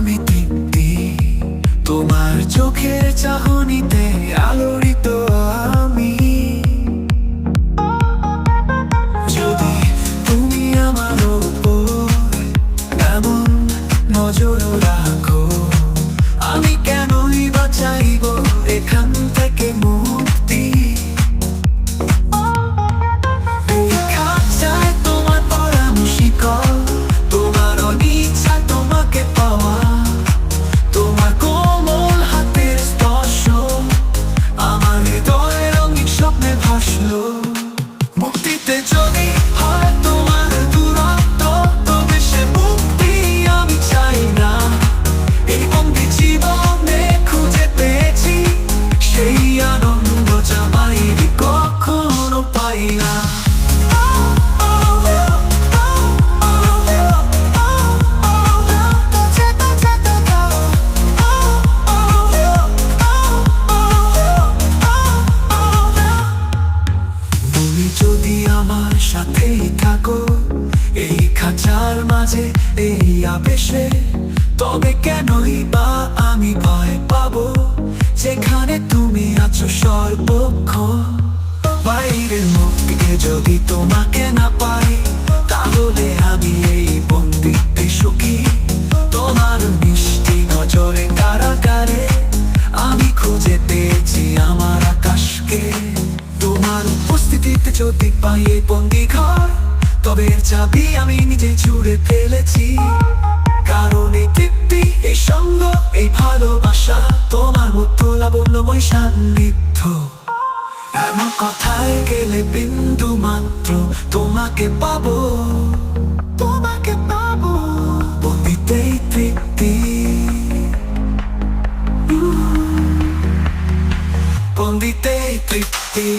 আমি তৃপ্তি। তোমার চোখের চাহনিতে আলোড়িত যদি আমার সাথেই থাকো, এই খাঁচার মাঝে, এই আবেশে, তবে কেনই বা আমি ভয় পাবো? যেখানে তুমি আছো সর্বক্ষ। যদি বন্দি ঘর, তবে চাবি আমি নিজে ফেলেছি। কারণ এই তৃপ্তি, এই সঙ্গ, এই ভালোবাসা তোমার মতো লাবণ্যময় সান্নিধ্য। এমন কথায় গেলে বিন্দু মাত্র তোমাকে পাবো। তোমাকে পাবো। বন্দিতেই তৃপ্তি। বন্দিতেই তৃপ্তি।